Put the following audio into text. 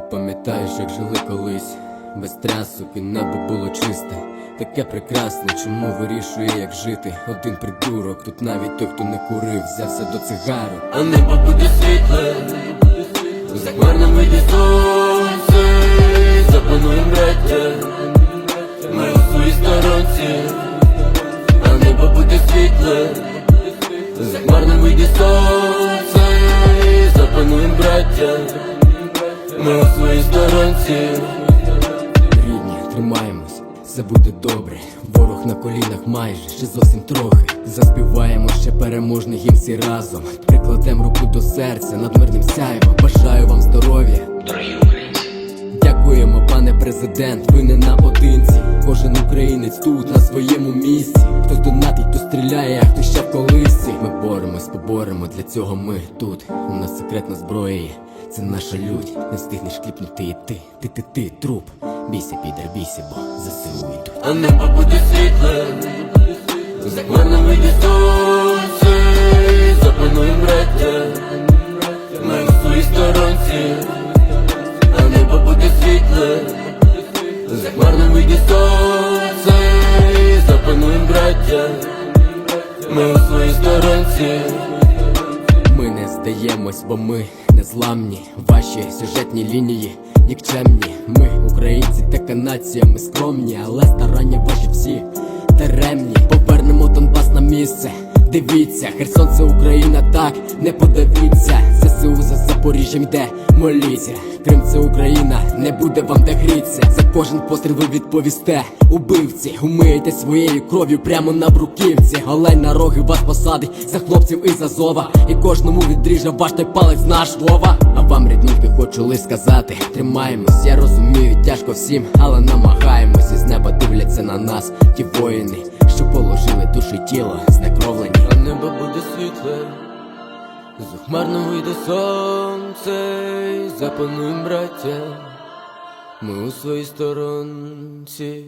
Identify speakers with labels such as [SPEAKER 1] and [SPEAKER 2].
[SPEAKER 1] Пам'ятаєш, як жили колись, без трясок і небо було чисте, таке прекрасне, чому вирішує, як жити. Один придурок, тут навіть той, хто не курив, взявся до цигарок.
[SPEAKER 2] А небо буде світле, за хмарним вийде сонце, запануєм браття, ми у своїй сторонці, а небо буде світле, за хмарним вийде сонце, запануєм браття, ми у своїй сторонці.
[SPEAKER 1] Рідні, тримаємось, все буде добре. Ворог на колінах майже, ще зовсім трохи. Заспіваємо ще переможний гімн всі разом. Прикладем руку до серця над мирним сяйвом. Бажаю вам здоров'я.
[SPEAKER 2] Дорогі українці.
[SPEAKER 1] Дякуємо, пане президент, ви не наодинці. Кожен українець тут на своєму місці. Хтось донатить, хто стріляє, а хто ще в колисці. Ми боремось, поборемо, для цього ми тут. У нас секретна зброя є, це наша лють. Не встигнеш кліпнути і ти, ти, ти, ти, труп. Бійся, підер, бійся, бо ЗСУ йдуть.
[SPEAKER 2] А небо буде світле, за хмарним вийде сонце, запануєм браття, ми у своїй сторонці, а небо буде світле, за хмарним вийде сонце, запануєм браття, ми у своїй сторонці.
[SPEAKER 1] Здаємось, бо ми незламні. Ваші сюжетні лінії нікчемні. Ми українці, така нація, ми скромні, але старання ваші всі даремні. Повернемо Донбас на місце. Дивіться, Херсон це Україна, так не подавіться. ЗСУ за Запоріжжям йде, моліться. Крим це Україна, не буде вам де гріться. За кожен постріл ви відповісте. Убивці, умиєте своєю кров'ю прямо на бруківці. Олень на роги вас посадить за хлопців і за зова. І кожному відріже ваш той палець наш Вова. А вам, рідненьки, хочу лиш сказати: тримаємось, я розумію, тяжко всім, але намагаємось із неба дивляться на нас. Ті воїни, що положили душу й тіло, знекровлені.
[SPEAKER 2] Небо буде світле, захмарно вийде сонце, запануєм браття, ми у своїй сторонці.